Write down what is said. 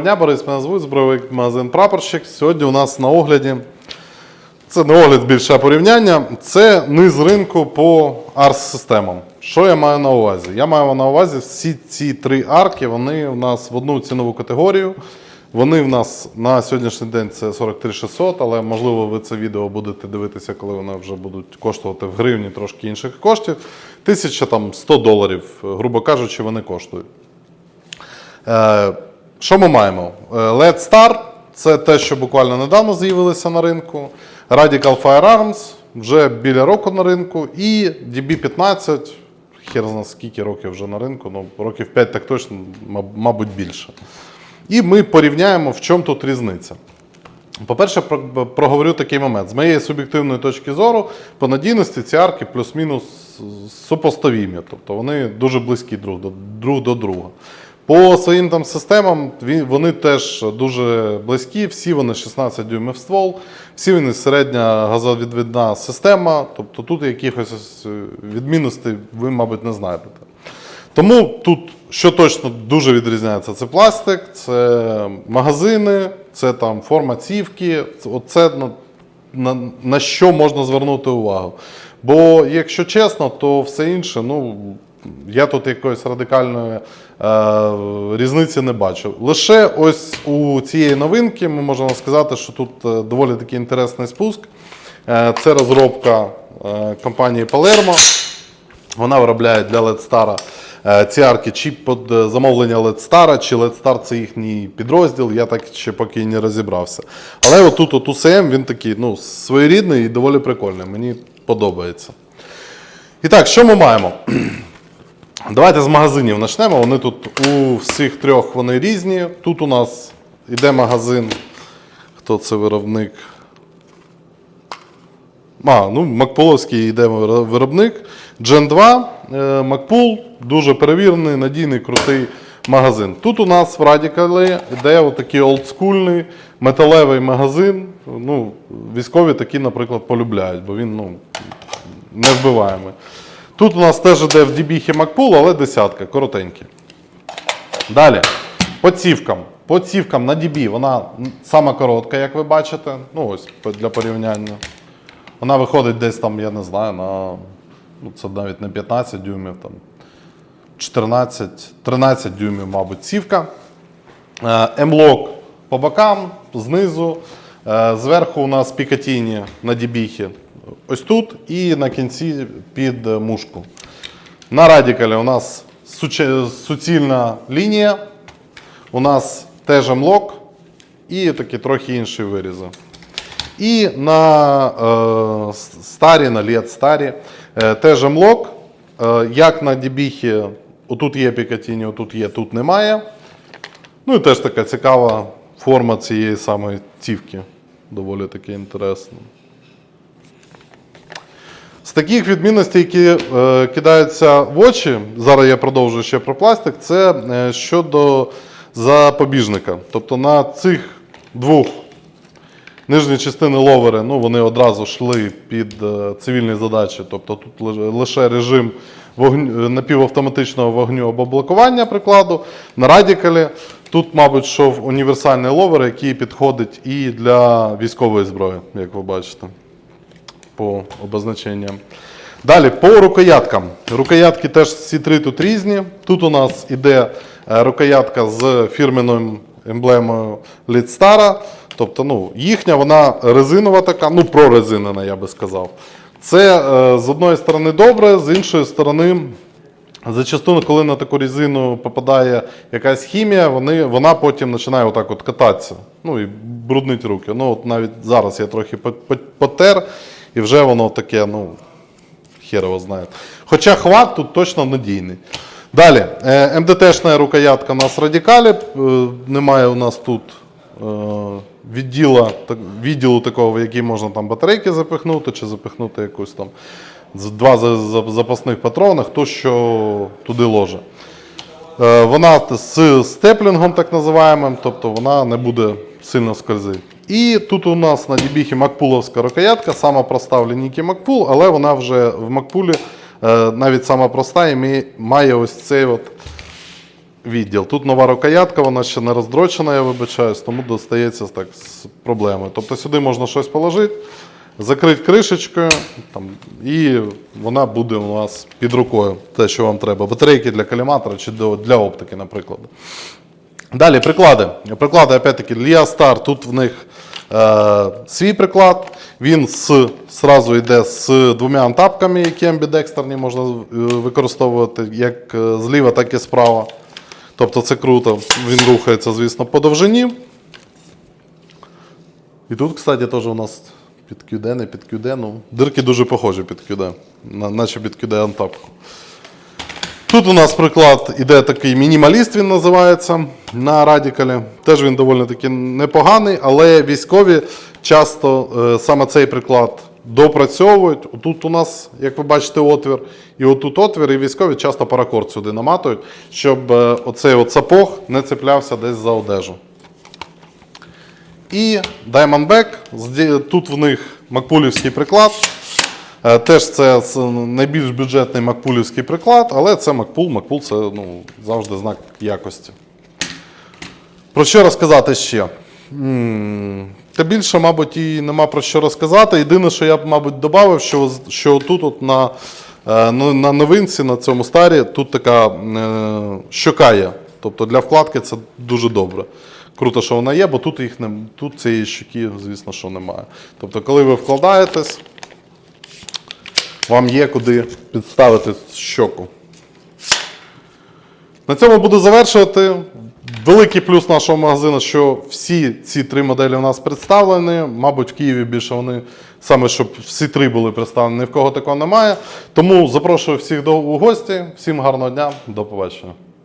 Дня Борис, мене звуть збройовий магазин Прапорщик. Сьогодні у нас на огляді. Це не огляд більше порівняння. Це низ ринку по арс-системам. Що я маю на увазі? Я маю на увазі всі ці три арки, вони у нас в одну цінову категорію. Вони в нас на сьогоднішній день це 43600, але можливо ви це відео будете дивитися, коли вони вже будуть коштувати в гривні трошки інших коштів. 1100 доларів, грубо кажучи, вони коштують. Що ми маємо? Е, LED Star це те, що буквально недавно з'явилося на ринку. Radical Firearms вже біля року на ринку. І DB15, хер зна скільки років вже на ринку, ну років 5 так точно, мабуть, більше. І ми порівняємо, в чому тут різниця. По-перше, проговорю такий момент. З моєї суб'єктивної точки зору, по надійності ці арки плюс-мінус супоставімі. Тобто вони дуже близькі друг до, друг до друга. По своїм там системам вони теж дуже близькі, всі вони 16 дюймів ствол, всі вони середня газовідвідна система. Тобто тут якихось е, відмінностей ви, мабуть, не знайдете. Тому тут, що точно дуже відрізняється, це пластик, це магазини, це там форма цівки. Це- Оце на, на, на що можна звернути увагу. Бо, якщо чесно, то все інше, ну. Я тут якоїсь радикальної е, різниці не бачу. Лише ось у цієї новинки ми можемо сказати, що тут е, доволі такий інтересний спуск. Е, це розробка е, компанії Palermo. Вона виробляє для Star ці арки чи під е, замовлення Star, чи Star це їхній підрозділ, я так ще поки не розібрався. Але отут от UCM він такий ну, своєрідний і доволі прикольний. Мені подобається. І так, що ми маємо? Давайте з магазинів почнемо. Вони тут у всіх трьох вони різні. Тут у нас йде магазин. Хто це виробник? А, ну, Макпуловський йде виробник. Gen 2, е, Макпул, дуже перевірений, надійний, крутий магазин. Тут у нас в Радікалі йде отакий олдскульний металевий магазин. Ну, військові такі, наприклад, полюбляють, бо він ну, не вбиваємий. Тут у нас теж йде в дібіхі Макпул, але десятка, коротенький. Далі. По цівкам. По цівкам на DB вона сама коротка, як ви бачите. Ну, ось для порівняння. Вона виходить десь там, я не знаю, на. Ну, це навіть не 15 дюймів, там 14, 13 дюймів, мабуть, цівка. Е, М-лок по бокам, знизу. Е, Зверху у нас пікатіні на дібіхі. Ось тут і на кінці під мушку. На радікалі у нас суцільна лінія. У нас теж М-лок і такі трохи інші вирізи. І на е, старі, на LED старі, е, теж М-лок. Е, як на дібіхі, отут є Пікатіні, отут є, тут немає. Ну і теж така цікава форма цієї самої цівки. Доволі таки інтересно. З таких відмінностей, які е, кидаються в очі, зараз я продовжую ще про пластик, це е, щодо запобіжника. Тобто на цих двох нижні частини ловери, ну, вони одразу йшли під е, цивільні задачі. Тобто тут лише- режим вогню, напівавтоматичного вогню або блокування прикладу. На радікалі тут, мабуть, йшов універсальний ловер, який підходить і для військової зброї, як ви бачите по обозначенням. Далі по рукояткам. Рукоятки теж всі три тут різні. Тут у нас іде е, рукоятка з фірменною емблемою Лідстара. Тобто, ну, їхня вона резинова така, ну прорезинена, я би сказав. Це е, з одної сторони добре, з іншої сторони. Зачасту, коли на таку резину попадає якась хімія, вони, вона потім починає отак от кататися. Ну і бруднить руки. Ну, от навіть зараз я трохи по- по- потер, і вже воно таке, ну, хер його знає. Хоча хват тут точно надійний. Далі, е, МДТшна рукоятка у нас радикалі. Е, немає у нас тут е, відділа, відділу такого, в який можна там батарейки запихнути, чи запихнути якусь там два за- за- запасних патрони, хто що туди ложе. Вона з степлінгом, так називаємим, тобто вона не буде сильно скользити. І тут у нас на дібіхі макпуловська рукоятка, сама проста в лінійці Макпул, але вона вже в Макпулі е, навіть сама проста і має- ось цей от відділ. Тут нова рукоятка, вона ще не роздрочена, я вибачаюсь, тому достається так з проблемою. Тобто сюди можна щось положити, закрити кришечкою, там, і вона буде у вас під рукою, те, що вам треба. Батарейки для коліматора чи для оптики, наприклад. Далі приклади. Приклади, опять-таки, Star, тут в них е, свій приклад. Він з, сразу йде з двома антапками, які амбідекстерні можна е, використовувати як е, зліва, так і справа. Тобто це круто. Він рухається, звісно, по довжині. І тут, кстати, теж у нас під QD, не під QD. Ну, дирки дуже похожі під QD, наче під QD антапку. Тут у нас приклад іде такий мінімаліст, він називається на радікалі. Теж він доволі таки непоганий, але військові часто е, саме цей приклад допрацьовують. Тут у нас, як ви бачите, отвір, і отут отвір, і військові часто паракорд сюди наматують, щоб е, оцей от сапог не цеплявся десь за одежу. І Diamondback, тут в них макпулівський приклад. Е, Теж це найбільш бюджетний макпулівський приклад, але це макпул. Макпул це ну, завжди знак якості. Про що розказати ще? Та більше, мабуть, і нема про що розказати. Єдине, що я б, мабуть, додав, що, що тут от на, е, ну, на новинці, на цьому старі, тут така е, щока є. Тобто для вкладки це дуже добре. Круто, що вона є, бо тут, їх не, тут цієї щоки, звісно, що немає. Тобто, коли ви вкладаєтесь, вам є куди підставити щоку. На цьому буду завершувати. Великий плюс нашого магазину, що всі ці три моделі у нас представлені. Мабуть, в Києві більше вони саме, щоб всі три були представлені, ні в кого такого немає. Тому запрошую всіх до у гості. Всім гарного дня, до побачення.